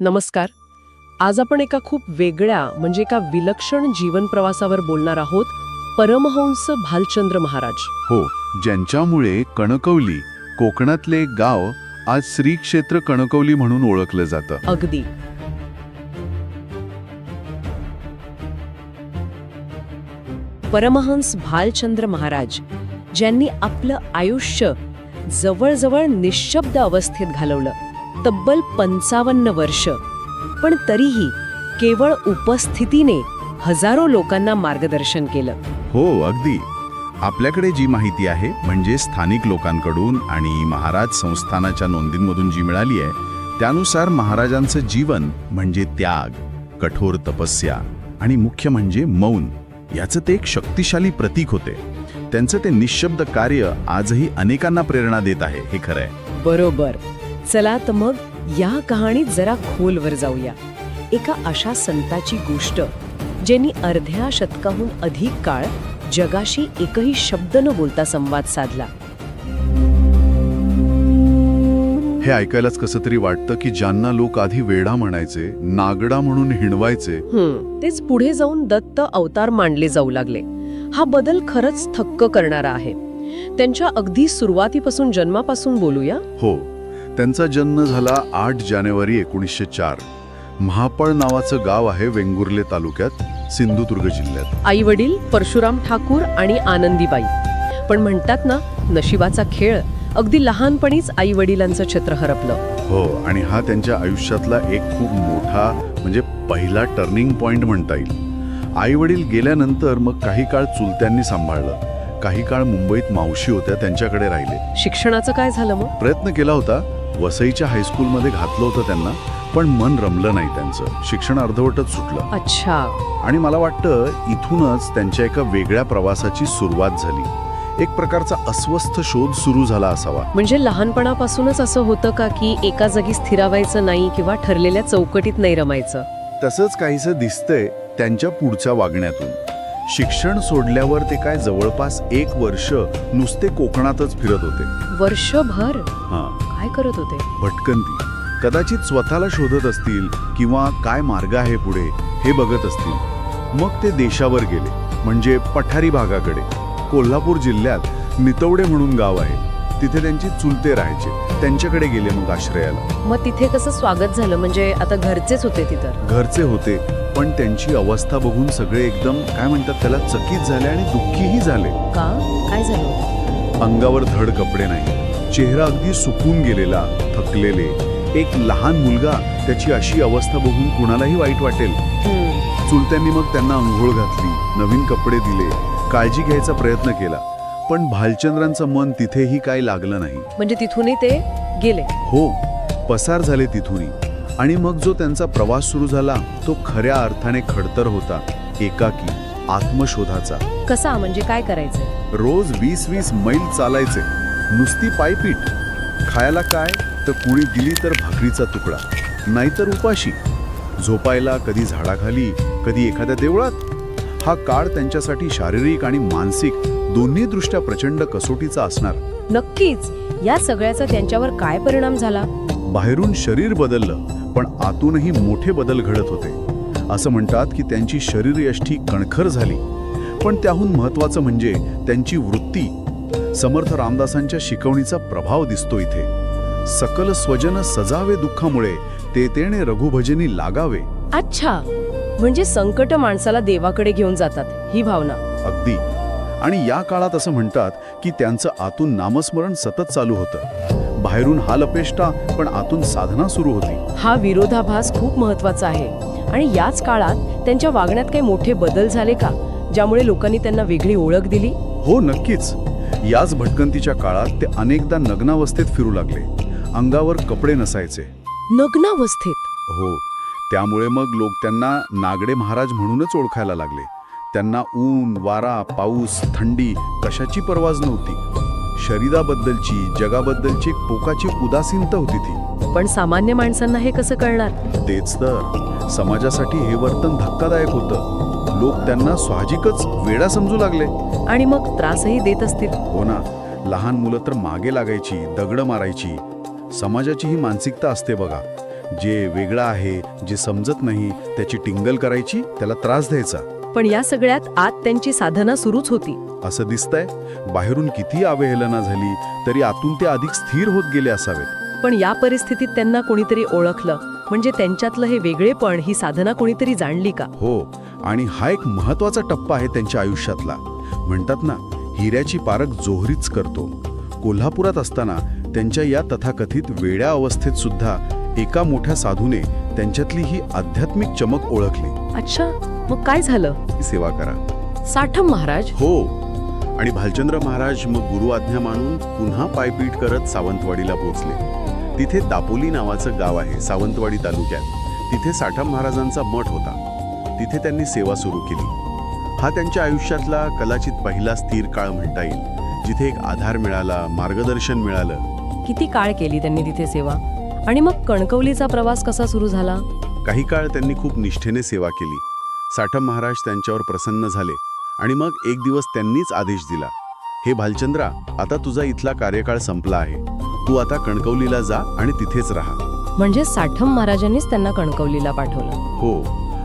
नमस्कार. आज आपण एका खूप वेगळ्या म्हणजे एका विलक्षण जीवन प्रवासावर बोलणार आहोत परमहंस भालचंद्र महाराज. हो ज्यांच्यामुळे कणकवली कोकणातले गाव आज श्री क्षेत्र कणकवली म्हणून ओळखलं जातं. अगदी. परमहंस भालचंद्र महाराज ज्यांनी आपलं आयुष्य जवळजवळ निशब्द अवस्थेत घालवलं. तब्बल पंचावन्न वर्ष. पण तरीही केवळ उपस्थितीने हजारो लोकांना मार्गदर्शन केलं. हो अगदी. आपल्याकडे जी माहिती आहे म्हणजे स्थानिक लोकांकडून आणि महाराज संस्थानाच्या नोंदींमधून जी मिळाली आहे त्यानुसार महाराजांचं जीवन म्हणजे त्याग कठोर तपस्या आणि मुख्य म्हणजे मौन याचं ते एक शक्तिशाली प्रतीक होते. त्यांचं ते निशब्द कार्य आजही अनेकांना प्रेरणा देत आहे हे खरं आहे बरोबर. चला तर मग या कहाणीत जरा खोलवर जाऊया. एका अशा संताची गोष्ट ज्यांनी अर्ध्या शतकाहून अधिक काळ जगाशी एकही शब्द न बोलता संवाद साधला. हे ऐकायलाच कसं तरी वाटतं की ज्यांना लोक आधी वेडा म्हणायचे नागडा म्हणून हिणवायचे. तेच पुढे जाऊन दत्त अवतार मांडले जाऊ लागले. हा बदल खरंच थक्क करणारा आहे. त्यांच्या अगदी सुरुवातीपासून जन्मापासून बोलूया? हो. त्यांचा जन्म झाला आठ जानेवारी एकोणीसशे चार. महापळ नावाचं गाव आहे वेंगुर्ले तालुक्यात सिंधुदुर्ग जिल्ह्यात. आई वडील परशुराम ठाकूर आणि आनंदीबाई. पण म्हणतात ना नशिबाचा खेळ अगदी लहानपणीच आई वडिलांचं छत्र हरपलं. हो आणि हा त्यांच्या आयुष्यातला एक खूप मोठा म्हणजे पहिला टर्निंग पॉइंट म्हणता येईल. आई वडील गेल्यानंतर मग काही काळ चुलत्यांनी सांभाळलं. काही काळ मुंबईत मावशी होत्या त्यांच्याकडे राहिले. शिक्षणाचं काय झालं मग? प्रयत्न केला होता वसईच्या हायस्कूलमध्ये घातलं होतं त्यांना पण मन रमलं नाही त्यांचं. शिक्षण अर्धवटच सुटलं. अच्छा. आणि मला वाटतं इथूनच त्यांच्या एका वेगळ्या प्रवासाची सुरुवात झाली. एक प्रकारचा अस्वस्थ शोध सुरू झाला असावा. म्हणजे लहानपणापासूनच असं होतं का की एका जागी स्थिरावायचं नाही किंवा ठरलेल्या चौकटीत नाही रमायचं? तसंच काहीसं दिसतंय त्यांच्या पुढच्या वागण्यातून. शिक्षण सोडल्यावर ते काय जवळपास एक वर्ष नुसते कोकणातच फिरत होते. वर्षभर? हां. काय करत होते? भटकंती. कदाचित स्वतःला शोधत असतील किंवा काय मार्ग आहे पुढे हे बघत असतील. मग ते देशावर गेले म्हणजे पठारी भागाकडे. कोल्हापूर जिल्ह्यात नितवडे म्हणून गाव आहे. तिथे त्यांची चुलते राहायचे. त्यांच्याकडे गेले मग आश्रयाला. मग तिथे कसं स्वागत झालं? म्हणजे आता घरचेच होते तिथं घरचे होते पण त्यांची अवस्था बघून सगळे एकदम काय म्हणतात त्याला चकित झाले आणि दुःखीही झाले. का? काय झालं? अंगावर धड कपडे नाही. चेहरा अगदी सुकून गेलेला थकलेले. एक लहान मुलगा त्याची अशी अवस्था बघून कुणालाही वाईट वाटेल. चुलत्यांनी मग त्यांना अंघोळ घातली नवीन कपडे दिले काळजी घ्यायचा प्रयत्न केला. पण भालचंद्रांचं मन तिथेही काय लागलं नाही. म्हणजे तिथूनही ते गेले. हो पसार झाले तिथूनही. आणि मग जो त्यांचा प्रवास सुरू झाला तो खऱ्या अर्थाने खडतर होता एकाकी आत्मशोधाचा. कसा म्हणजे काय करायचं रोज वीस वीस मैल चालायचे. नुसती पायपीट खायला काय तर कुणी दिली तर भाकरीचा तुकडा नाहीतर उपाशी. झोपायला कधी झाडाखाली कधी एखाद्या देवळात. हा काळ त्यांच्यासाठी शारीरिक आणि मानसिक दोन्ही दृष्ट्या प्रचंड कसोटीचा असणार. नक्कीच. या सगळ्याचा त्यांच्यावर काय परिणाम झाला? बाहेरून शरीर बदललं पण आतूनही मोठे बदल घडत होते. असं म्हणतात की त्यांची शरीरयष्टी कणखर झाली. पण त्याहून महत्वाचं म्हणजे त्यांची वृत्ती समर्थ रामदासांच्या शिकवणीचा प्रभाव दिसतो इथे. सकल स्वजन सजावे दुःखामुळे ते तेने रघुभजनी लागावे. अच्छा म्हणजे संकट माणसाला देवाकडे घेऊन जातात ही भावना. अगदी. आणि या काळात असं म्हणतात की त्यांचं आतून नामस्मरण सतत चालू होतं. बाहेरून हालअपेष्टा पण आतून साधना सुरू होती. हा विरोधाभास खूप महत्त्वाचा आहे. आणि याच काळात त्यांच्या वागण्यात काही मोठे बदल झाले का ज्यामुळे लोकांनी त्यांना वेगळी ओळख दिली? हो नक्कीच. याच भटकंतीच्या काळात ते अनेकदा नग्नावस्थेत फिरू लागले. अंगावर कपडे नसायचे. नग्नावस्थेत? हो. त्यामुळे मग लोक त्यांना नागडे महाराज म्हणूनच ओळखायला लागले. त्यांना ऊन वारा पाऊस थंडी कशाची परवाज नव्हती. शरीराबद्दलची जगाबद्दलची पोकाची उदासीनता होती ती. पण सामान्य माणसांना हे कसं कळणार? तेच तर. समाजासाठी हे वर्तन धक्कादायक होतं. लोक त्यांना साहजिकच वेडा समजू लागले. आणि मग त्रासही देत असतील. हो ना लहान मुलं तर मागे लागायची दगड मारायची. समाजाची ही मानसिकता असते बघा. जे वेगळं आहे जे समजत नाही त्याची टिंगल करायची त्याला त्रास द्यायचा. पण या सगळ्यात आत त्यांची साधना सुरूच होती. असं दिसतंय? बाहेरून किती अवहेलना झाली तरी आतून ते अधिक स्थिर होत गेले असावेत. पण या परिस्थितीत त्यांना कोणीतरी ओळखलं. म्हणजे त्यांच्यातलं हे वेगळेपण ही साधना कोणीतरी जाणली का? हो आणि हा एक महत्त्वाचा टप्पा आहे त्यांच्या आयुष्यातला. म्हणतात ना हिऱ्याची पारख जोहरीच करतो. कोल्हापुरात असताना त्यांच्या या तथाकथित वेड्या अवस्थेत सुद्धा एका मोठ्या साधूने त्यांच्यातली ही आध्यात्मिक चमक ओळखली. अच्छा मग काय झालं? सेवा करा. साठम महाराज? हो आणि भालचंद्र महाराज मग गुरु आज्ञा मानून पुन्हा पायपीट करत सावंतवाडीला पोचले तिथे दापोली नावाचं गाव आहे सावंतवाडी तालुक्यात. तिथे साठम महाराजांचा मठ होता. तिथे त्यांनी सेवा सुरू केली. हा त्यांच्या आयुष्यातला कदाचित पहिला स्थिर काळ म्हणता येईल जिथे एक आधार मिळाला मार्गदर्शन मिळालं. किती काळ केली त्यांनी तिथे सेवा? आणि मग कणकवलीचा प्रवास कसा सुरू झाला? काही काळ त्यांनी खूप निष्ठेने सेवा केली. साठम महाराज त्यांच्यावर प्रसन्न झाले आणि मग एक दिवस त्यांनीच आदेश दिला. हे भालचंद्रा आता तुझा इथला कार्यकाळ संपला आहे. तू आता कणकवलीला जा आणि तिथेच राहा. म्हणजे साठम महाराजांनीच त्यांना कणकवलीला पाठवलं. हो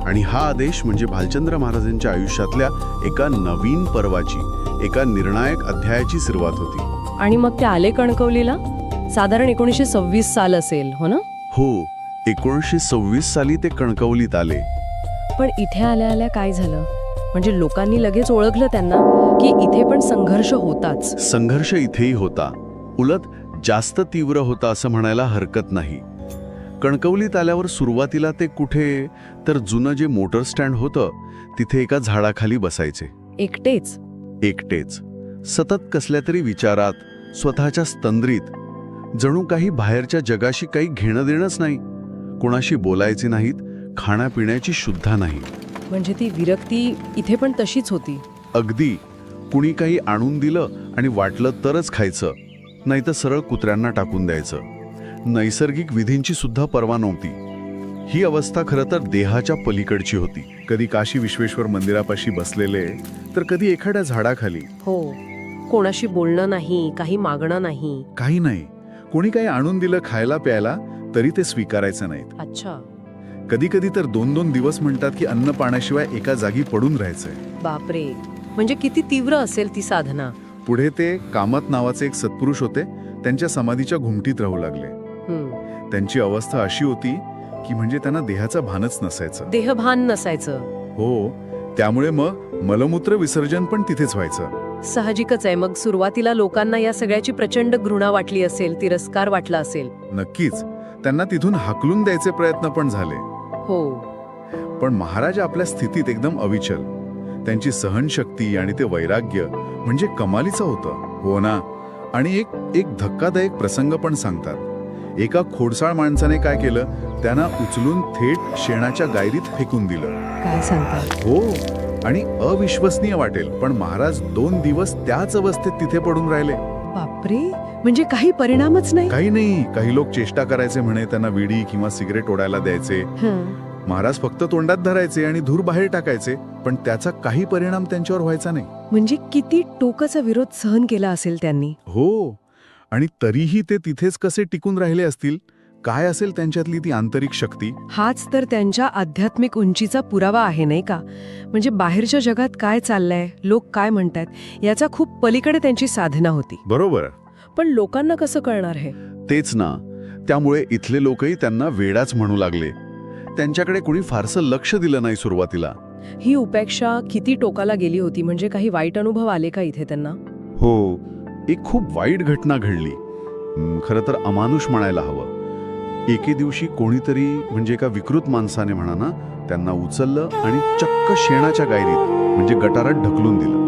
आणि हा आदेश म्हणजे भालचंद्र महाराजांच्या आयुष्यातल्या एका नवीन पर्वाची एका निर्णायक अध्यायाची सुरुवात होती. आणि मग ते आले कणकवलीला? साधारण एकोणीसशे सव्वीस साल असेल हो ना? हो एकोणीसशे सव्वीस साली ते कणकवलीत आले. पण इथे आल्या आल्या काय झालं? म्हणजे लोकांनी लगेच ओळखलं त्यांना की इथे पण संघर्ष होताच. संघर्ष इथेही होता. उलट जास्त तीव्र होता असं म्हणायला हरकत नाही. कणकवलीत आल्यावर सुरुवातीला ते कुठे तर जुनं जे मोटर स्टँड होतं तिथे एका झाडाखाली बसायचे. एकटेच? एकटेच. सतत कसल्या तरी विचारात स्वतःच्या स्तंद्रीत. जणू काही बाहेरच्या जगाशी काही घेणं देणंच नाही. कोणाशी बोलायचे नाहीत खाण्यापिण्याची शुद्धा नाही. म्हणजे ती विरक्ती इथे पण तशीच होती. अगदी. कुणी काही आणून दिलं आणि वाटलं तरच खायचं. नाहीतर सरळ कुत्र्यांना टाकून द्यायचं. नैसर्गिक विधींची सुद्धा पर्वा नव्हती. ही अवस्था खरं तर देहाच्या पलीकडची होती. कधी काशी विश्वेश्वर मंदिरापाशी बसलेले तर कधी एखाद्या झाडाखाली. हो कोणाशी बोलणं नाही काही मागणं नाही. काही नाही. कोणी काही आणून दिलं खायला प्यायला तरी ते स्वीकारायचं नाहीत. अच्छा. कधी कधी तर दोन दोन दिवस म्हणतात की अन्न पाण्याशिवाय एका जागी पडून राहायचंय. बापरे. म्हणजे किती तीव्र असेल ती साधना. पुढे ते कामत नावाचे एक सत्पुरुष होते त्यांच्या समाधीच्या घुमटीत राहू लागले. त्यांची अवस्था अशी होती की म्हणजे त्यांना देहाचं भानच नसायचं. देहभान नसायचं. हो त्यामुळे मग मलमूत्र विसर्जन पण तिथेच व्हायचं. साहजिकच आहे. मग सुरुवातीला लोकांना या सगळ्याची प्रचंड घृणा वाटली असेल तिरस्कार वाटला असेल. नक्कीच. त्यांना तिथून हाकलून द्यायचे प्रयत्न पण झाले. हो. पण महाराज आपल्या स्थितीत एकदम अविचल. त्यांची सहनशक्ती आणि ते वैराग्य म्हणजे कमालीचं होतं. हो ना? आणि एक एक धक्कादायक प्रसंग पण सांगतात. एका खोडसाळ माणसाने काय केलं? त्यांना उचलून थेट शेणाच्या गायरीत फेकून दिलं. काय सांगतात हो. आणि अविश्वसनीय वाटेल पण महाराज दोन दिवस त्याच अवस्थेत तिथे पडून राहिले. बापरे! म्हणजे काही परिणामच नाही? काही नाही. काही लोक चेष्टा करायचे म्हणे त्यांना विडी किंवा सिगरेट ओढायला द्यायचे. महाराज फक्त तोंडात धरायचे आणि धूर बाहेर टाकायचे पण त्याचा काही परिणाम त्यांच्यावर व्हायचा नाही. म्हणजे किती टोकाचा विरोध सहन केला असेल त्यांनी? हो. आणि तरीही ते तिथेच कसे टिकून राहिले असतील? काय असेल त्यांच्यातली ती आंतरिक शक्ती? हाच तर त्यांच्या आध्यात्मिक उंचीचा पुरावा आहे नाही का? म्हणजे बाहेरच्या जगात काय चाललंय लोक काय म्हणतात याचा खूप पलीकडे त्यांची साधना होती. बरोबर. पण लोकांना कसं कळणार हे? तेच ना. त्यामुळे इथले लोकही त्यांना वेडाच म्हणू लागले. त्यांच्याकडे कोणी फारसं लक्ष दिलं नाही सुरुवातीला. ही उपेक्षा किती टोकाला गेली होती म्हणजे काही वाईट अनुभव आले का इथे त्यांना? हो एक खूप वाईट घटना घडली. खरं तर अमानुष म्हणायला हवं. एके दिवशी कोणीतरी म्हणजे एका विकृत माणसाने म्हणा ना त्यांना उचललं आणि चक्क शेणाच्या गायरीत म्हणजे गटारात ढकलून दिलं.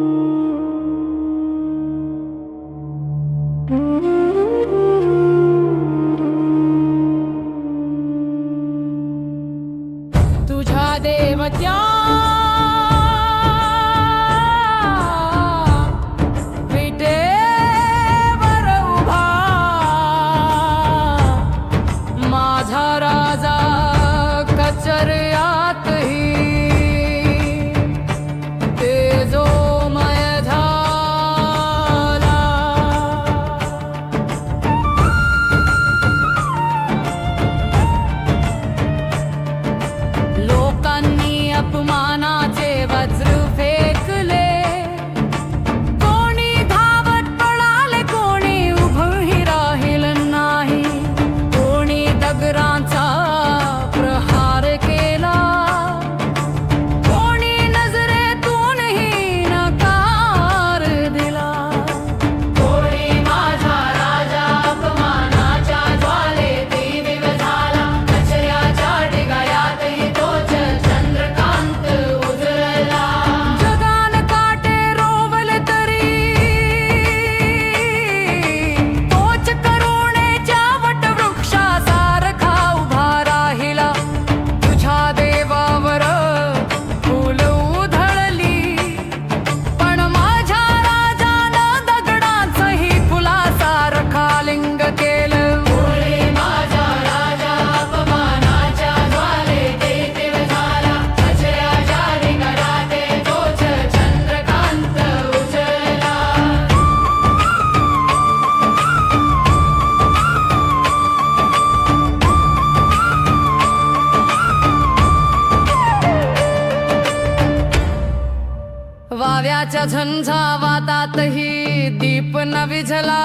झंझावातातही दीप न विझला.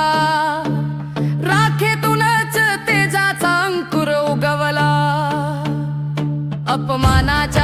राखेतूनच तेजाचा अंकुर उगवला. अपमानाच्या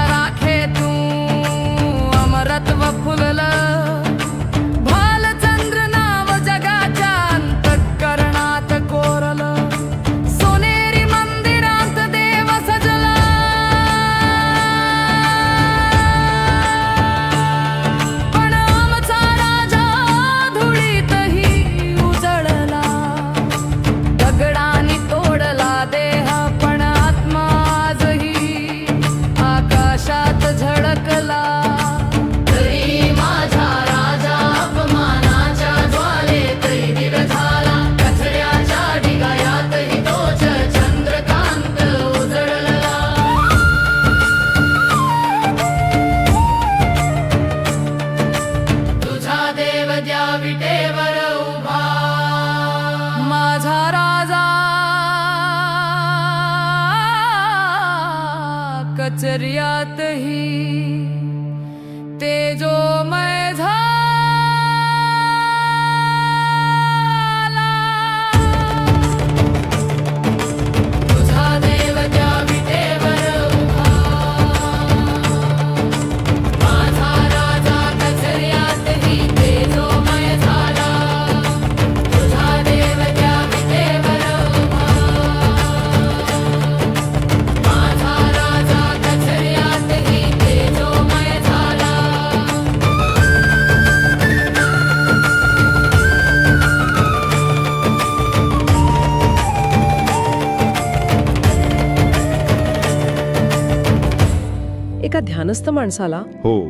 ध्यानस्थ माणसाला. हो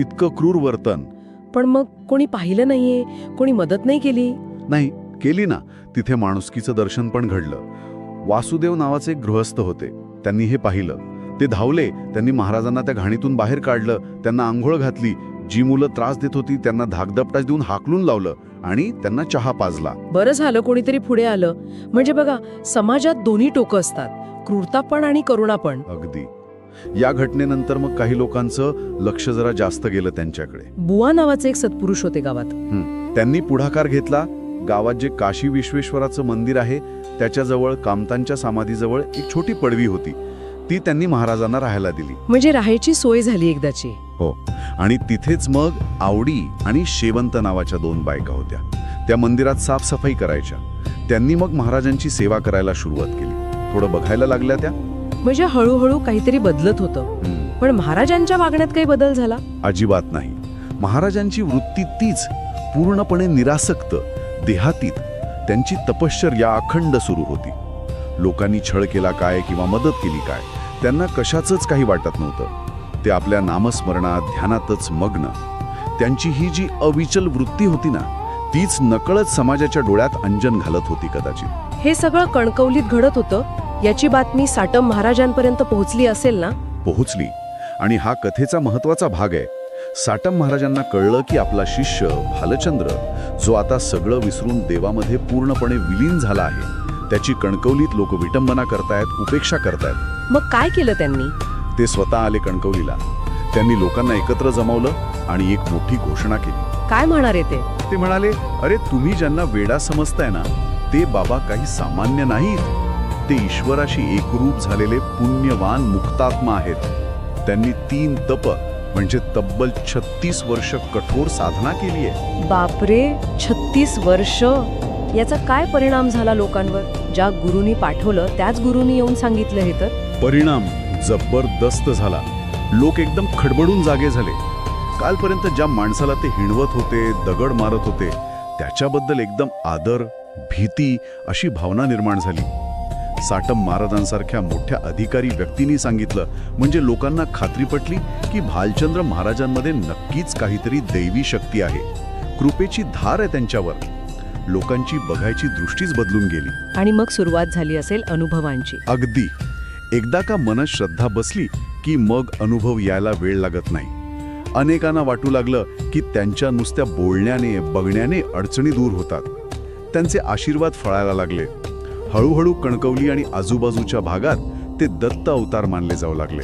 इतकं क्रूर वर्तन. पण मग कोणी पाहिलं नाहीये? कोणी मदत नाही केली? नाही केली ना. तिथे माणुसकीचं दर्शन पण घडलं. वासुदेव नावाचे एक गृहस्थ होते. त्यांनी हे पाहिलं. ते धावले. त्यांनी महाराजांना त्या घाणीतून बाहेर काढलं. त्यांना आंघोळ घातली. जी मुलं त्रास देत होती त्यांना धाकदपटाच देऊन हाकलून लावलं आणि त्यांना चहा पाजला. बरं झालं कोणीतरी पुढे आलं. म्हणजे बघा समाजात दोन्ही टोकं असतात. क्रूरता पण आणि करुणा पण. अगदी. या घटनेनंतर मग काही लोकांचं लक्ष जरा जास्त गेलं त्यांच्याकडे. बुवा नावाचे एक सत्पुरुष होते गावात. हं. त्यांनी पुढाकार घेतला. गावात जे काशी विश्वेश्वराचं मंदिर आहे त्याच्याजवळ कामतांच्या समाधीजवळ एक छोटी पडवी होती. ती त्यांनी महाराजांना राहायला दिली. म्हणजे राहायची सोय झाली एकदाची. हो. आणि तिथेच मग आवडी आणि शेवंत नावाच्या दोन बायका होत्या. त्या मंदिरात साफसफाई करायच्या. त्यांनी मग महाराजांची सेवा करायला सुरुवात केली. थोडं बघायला लागल्या त्या. म्हणजे हळूहळू काहीतरी बदलत होतं. पण महाराजांच्या वागण्यात काही बदल झाला? अजिबात नाही. महाराजांची वृत्ती तीच पूर्णपणे निरासक्त देहातीत. त्यांची तपश्चर्या अखंड सुरू होती. लोकांनी छळ केला काय किंवा मदत केली काय त्यांना कशाचंच काही वाटत नव्हतं. ते आपल्या नामस्मरणात ध्यानातच मग्न. त्यांची ही जी अविचल वृत्ती होती ना तीच नकळत समाजाच्या डोळ्यात अंजन घालत होती कदाचित. हे सगळं कणकवलीत घडत होतं. याची बातमी साटम महाराजांपर्यंत पोहोचली असेल ना? पोहोचली. आणि हा कथेचा महत्त्वाचा भाग आहे. साटम महाराजांना कळलं की आपला शिष्य भालचंद्र जो आता सगळं विसरून देवामध्ये पूर्णपणे विलीन झाला आहे त्याची कणकवलीत लोक विटंबना करतायत उपेक्षा करतायत. मग काय केलं त्यांनी? ते स्वतः आले कणकवलीला. त्यांनी लोकांना एकत्र जमवलं आणि एक मोठी घोषणा केली. काय आहे ते? ते म्हणाले अरे तुम्ही ज्यांना वेडा समजताय ना ते बाबा काही सामान्य नाहीत. ते ईश्वराशी एकरूप झालेले पुण्यवान मुक्तात्मा आहेत. त्यांनी तीन तप म्हणजे तब्बल छत्तीस वर्ष कठोर साधना केली आहे बापरे छत्तीस वर्ष? याचा काय परिणाम झाला लोकांवर? ज्या गुरुनी पाठवलं त्याच गुरुनी येऊन सांगितलं हे तर? परिणाम जबरदस्त झाला. लोक एकदम खडबडून जागे झाले. कालपर्यंत ज्या माणसाला ते हिणवत होते दगड मारत होते त्याच्याबद्दल एकदम आदर भीती अशी भावना निर्माण झाली. साटम महाराजांसारख्या मोठ्या अधिकारी व्यक्तींनी सांगितलं म्हणजे लोकांना खात्री पटली की भालचंद्र महाराजांमध्ये नक्कीच काहीतरी दैवी शक्ती आहे. कृपेची धार आहे त्यांच्यावर. लोकांची बघायची दृष्टीच बदलून गेली. आणि मग सुरुवात झाली असेल अनुभवांची. अगदी. एकदा का मनात श्रद्धा बसली की मग अनुभव यायला वेळ लागत नाही. अनेकांना वाटू लागलं की त्यांच्या नुसत्या बोलण्याने बघण्याने अडचणी दूर होतात. त्यांचे आशीर्वाद फळायला लागले. हळूहळू कणकवली आणि आजूबाजूच्या भागात ते दत्त अवतार मानले जाऊ लागले.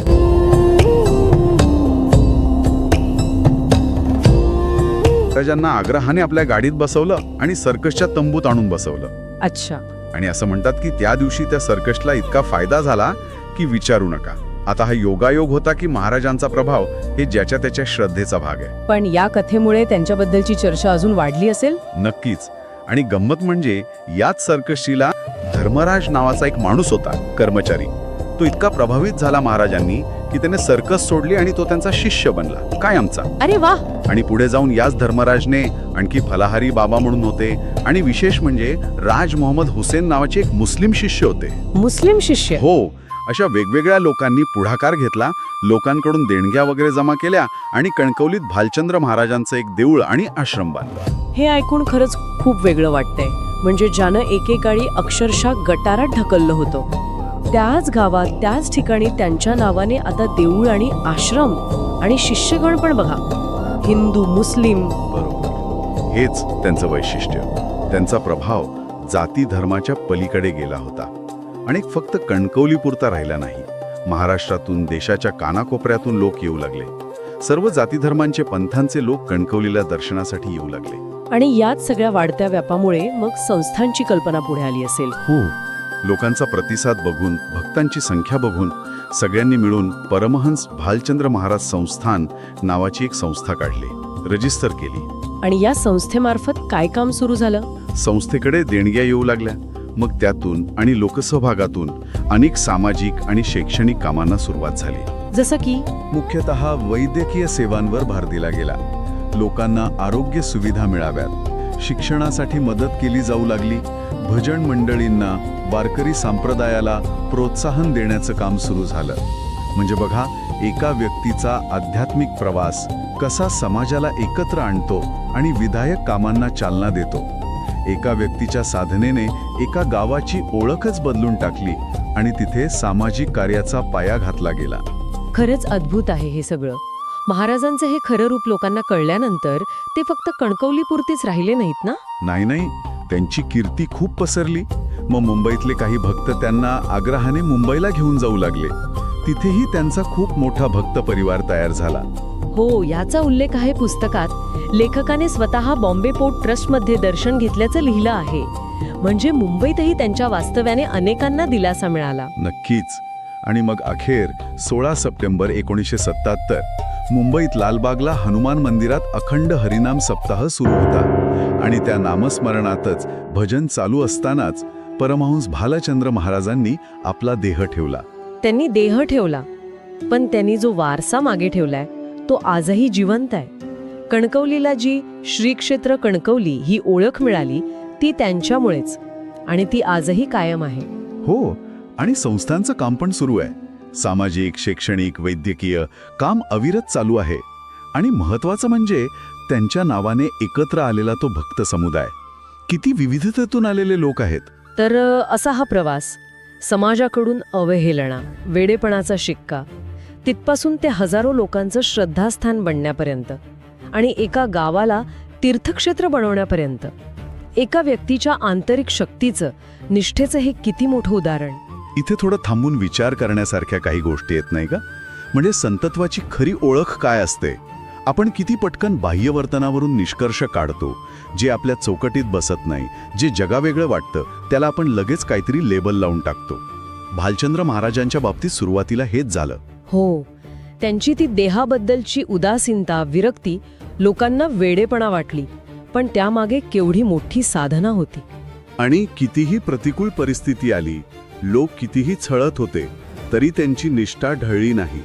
महाराजांना आग्रहाने आपल्या गाडीत बसवलं आणि सर्कसच्या तंबूत आणून बसवलं. अच्छा. आणि असं म्हणतात की त्या दिवशी त्या सर्कसला इतका फायदा झाला की विचारू नका. आता हा योगायोग होता की महाराजांचा प्रभाव हे ज्याच्या त्याच्या श्रद्धेचा भाग आहे. पण या कथेमुळे त्यांच्याबद्दलची चर्चा अजून वाढली असेल? नक्कीच. आणि गंमत म्हणजे याच सर्कशीला धर्मराज नावाचा एक माणूस होता कर्मचारी. तो इतका प्रभावित झाला महाराजांनी की त्याने सर्कस सोडली आणि तो त्यांचा शिष्य बनला काय आमचा अरे वा! आणि पुढे जाऊन याच धर्मराजने आणखी फलाहारी बाबा म्हणून होते आणि विशेष म्हणजे राज मोहम्मद हुसेन नावाचे एक मुस्लिम शिष्य होते. मुस्लिम शिष्य? हो अशा वेगवेगळ्या लोकांनी पुढाकार घेतला लोकांकडून देणग्या वगैरे जमा केल्या आणि कणकवलीत भालचंद्र महाराजांचं एक देऊळ आणि आश्रम बांधलं. हे ऐकून खरंच खूप वेगळं वाटतंय. म्हणजे ज्यानं एकेकाळी अक्षरशः गटारात ढकललं होतं. त्याच गावात त्याच ठिकाणी त्यांच्या नावाने आता देऊळ आणि आश्रम आणि शिष्यगण पण बघा. हिंदू मुस्लिम. बरोबर. हेच त्यांचं वैशिष्ट्य. त्यांचा प्रभाव जाती धर्माच्या पलीकडे गेला होता. आणि फक्त कणकवलीपुरता राहिला नाही. महाराष्ट्रातून देशाच्या कानाकोपऱ्यातून लोक येऊ लागले. सर्व जाती धर्मांचे पंथांचे लोक कणकवलीला दर्शनासाठी येऊ लागले. आणि याच सगळ्या वाढत्या व्यापामुळे मग संस्थांची कल्पना पुढे आली असेल. हो. लोकांचा प्रतिसाद बघून भक्तांची संख्या बघून सगळ्यांनी मिळून परमहंस भालचंद्र महाराज संस्थान नावाची एक संस्था काढली. रजिस्टर केली. आणि या संस्थेमार्फत काय काम सुरू झालं? संस्थेकडे देणग्या येऊ लागल्या. मग त्यातून आणि लोकसहभागातून अनेक सामाजिक आणि शैक्षणिक कामांना सुरुवात झाली. जसं की? मुख्यतः वैद्यकीय सेवांवर भर दिला गेला. लोकांना आरोग्य सुविधा मिळाव्यात. शिक्षणासाठी मदत केली जाऊ लागली. भजन मंडळींना वारकरी संप्रदायाला प्रोत्साहन देण्याचं काम सुरू झालं. म्हणजे बघा एका व्यक्तीचा आध्यात्मिक प्रवास कसा समाजाला एकत्र आणतो आणि विधायक कामांना चालना देतो. एका व्यक्तीच्या साधनेने एका गावाची ओळखच बदलून टाकली आणि तिथे सामाजिक कार्याचा पाया घातला गेला. खरंच अद्भुत आहे हे सगळं. महाराजांचं हे खरं रूप लोकांना कळल्यानंतर ते फक्त कणकवलीपुरतेच राहिले नाहीत ना? नाही नाही. त्यांची कीर्ती खूप पसरली. मग मुंबईतले काही भक्त त्यांना आग्रहाने मुंबईला घेऊन जाऊ लागले. तिथेही त्यांचा खूप मोठा भक्त परिवार तयार झाला. हो याचा उल्लेख आहे पुस्तकात. लेखकाने स्वतः बॉम्बे पोर्ट ट्रस्टमध्ये दर्शन घेतल्याचं लिहिलं आहे. म्हणजे मुंबईतही त्यांच्या वास्तव्याने अनेकांना दिलासा मिळाला. नक्कीच. आणि मग अखेर सोळा सप्टेंबर एकोणीसशे सत्ताहत्तर. मुंबईत लालबागला हनुमान मंदिरात अखंड हरिनाम सप्ताह सुरू होता. आणि त्या नामस्मरणातच भजन चालू असतानाच परमहंस भालचंद्र महाराजांनी आपला देह ठेवला. त्यांनी देह ठेवला. पण त्यांनी जो वारसा मागे ठेवलाय तो आजही जिवंत आहे. कणकवलीला जी श्री क्षेत्र कणकवली ही ओळख मिळाली ती त्यांच्यामुळेच. आणि ती आजही कायम आहे. हो आणि संस्थांचं काम पण सुरू आहे. सामाजिक शैक्षणिक वैद्यकीय काम अविरत चालू आहे. आणि महत्वाचं म्हणजे त्यांच्या नावाने एकत्र आलेला तो भक्त समुदाय. किती विविधतेतून आलेले लोक आहेत. तर असा हा प्रवास समाजाकडून अवहेलना वेडेपणाचा शिक्का तिथपासून ते हजारो लोकांचं श्रद्धास्थान बनण्यापर्यंत आणि एका गावाला तीर्थक्षेत्र बनवण्यापर्यंत. एका व्यक्तीच्या आंतरिक शक्तीचं निष्ठेचं हे किती मोठं उदाहरण. इथे थोडं थांबून विचार करण्यासारख्या काही गोष्टी येत नाही का? म्हणजे संतत्वाची खरी ओळख काय असते? आपण किती पटकन बाह्य वर्तनावरून निष्कर्ष काढतो जे आपल्या चौकटीत बसत नाही जे जगावेगळं वाटतं त्याला आपण लगेच काहीतरी लेबल लावून टाकतो. भालचंद्र महाराजांच्या बाबतीत सुरुवातीला हेच झालं. हो. त्यांची ती देहाबद्दलची उदासीनता विरक्ती लोकांना वेडेपणा वाटली पण त्यामागे केवढी मोठी साधना होती. आणि कितीही प्रतिकूल परिस्थिती आली लोक कितीही छळत होते तरी त्यांची निष्ठा ढळली नाही.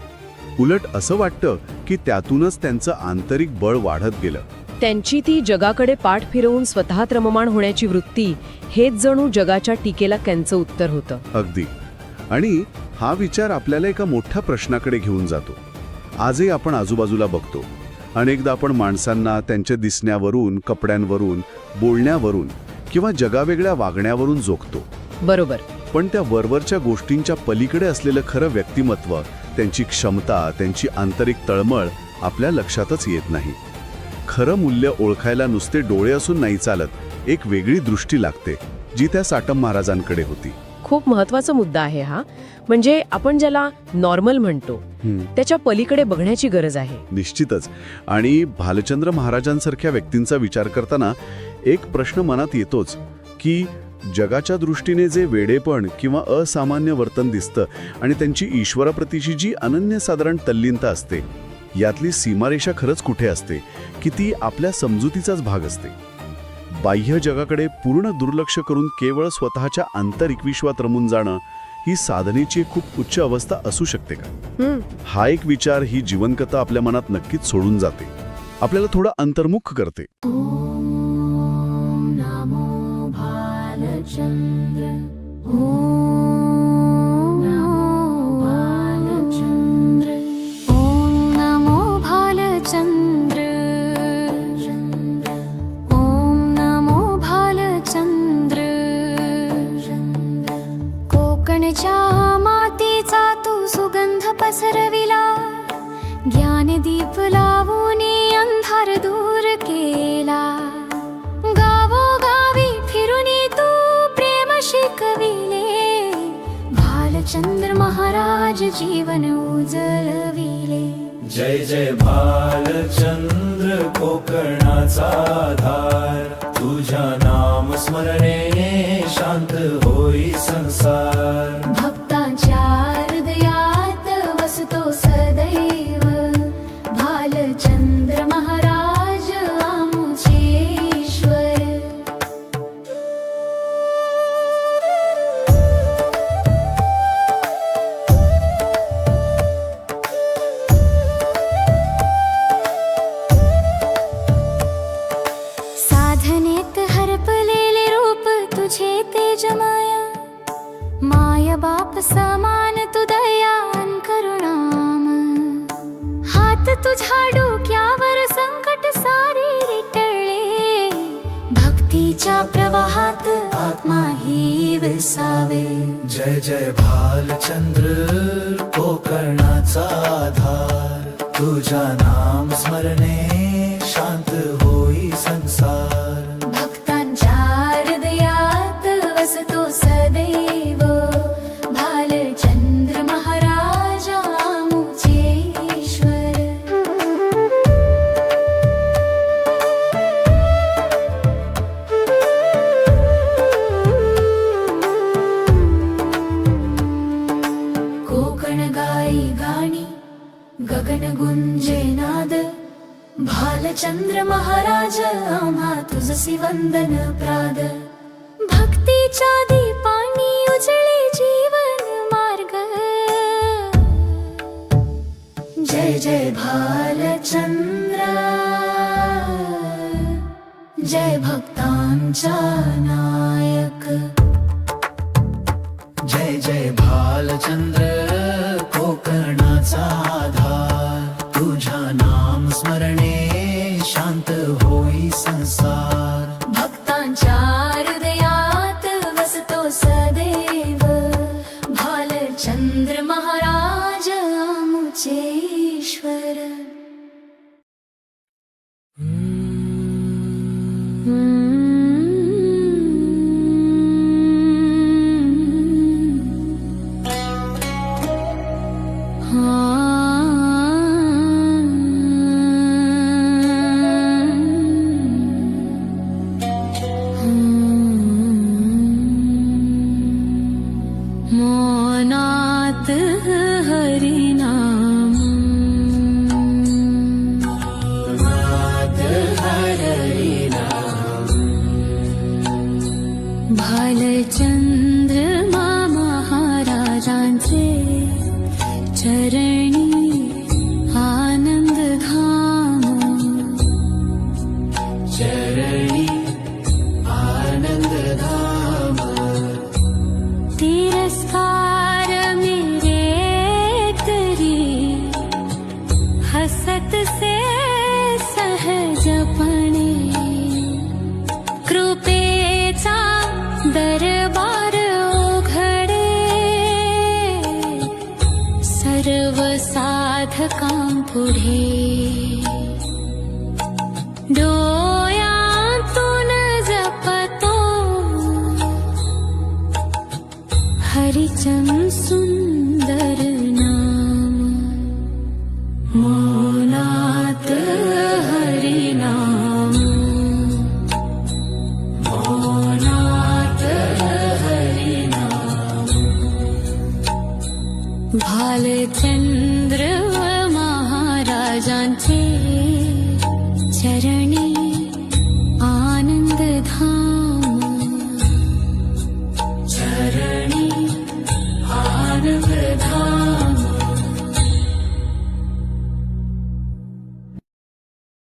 उलट असं वाटतं की त्यातूनच त्यांचं आंतरिक बळ वाढत गेलं. त्यांची ती जगाकडे पाठ फिरवून स्वतः त्रममाण होण्याची वृत्ती हेच जणू जगाच्या टीकेला त्यांचं उत्तर होतं. अगदी. आणि हा विचार आपल्याला एका मोठ्या प्रश्नाकडे घेऊन जातो. आजही आपण आजूबाजूला बघतो. अनेकदा आपण माणसांना त्यांच्या दिसण्यावरून कपड्यांवरून बोलण्यावरून किंवा जगावेगळ्या वागण्यावरून जोखतो. बरोबर. पण त्या वरवरच्या गोष्टींच्या पलीकडे असलेलं खरं व्यक्तिमत्व त्यांची क्षमता त्यांची आंतरिक तळमळ आपल्या लक्षातच येत नाही. खरं मूल्य ओळखायला नुसते डोळे असून नाही चालत एक वेगळी दृष्टी लागते जी त्या साटम महाराजांकडे होती. खूप महत्त्वाचा मुद्दा आहे हा. म्हणजे आपण ज्याला नॉर्मल म्हणतो. त्याच्या पलीकडे बघण्याची गरज आहे. निश्चितच. आणि भालचंद्र महाराजांसारख्या व्यक्तींचा विचार करताना एक प्रश्न मनात येतोच की जगाच्या दृष्टीने जे वेडेपण किंवा असामान्य वर्तन दिसतं आणि त्यांची ईश्वराप्रतीची जी अनन्यसाधारण तल्लीनता असते यातली सीमारेषा खरंच कुठे असते की ती आपल्या समजुतीचाच भाग असते? बाह्य जगाकडे पूर्ण दुर्लक्ष करून केवळ स्वतःच्या आंतरिक विश्वात रमून जाणं ही साधनेची खूप उच्च अवस्था असू शकते का? हं, हा एक विचार ही जीवनकथा आपल्या मनात नक्कीच सोडून जाते. आपल्याला थोडं अंतर्मुख करते. 真的不 जीवन उजळविले जय जय भालचंद्र कोकणाचा आधार तुझ्या नाम स्मरणे शांत होई संसार. चंद्र कोकणाचा आधार. तुझ्या नाम स्मरणे शांत हो. वंदन प्राद. भक्तीच्या दीपानी उजळे जीवन मार्ग. जय जय भालचंद्र जय भक्तांचा नायक. जय जय भालचंद्र कोकणाचा आधार. तुझ्या नाम स्मरणे शांत होई संसार. साधकां पुढे। डोया न जपतो। हरिचन्द्र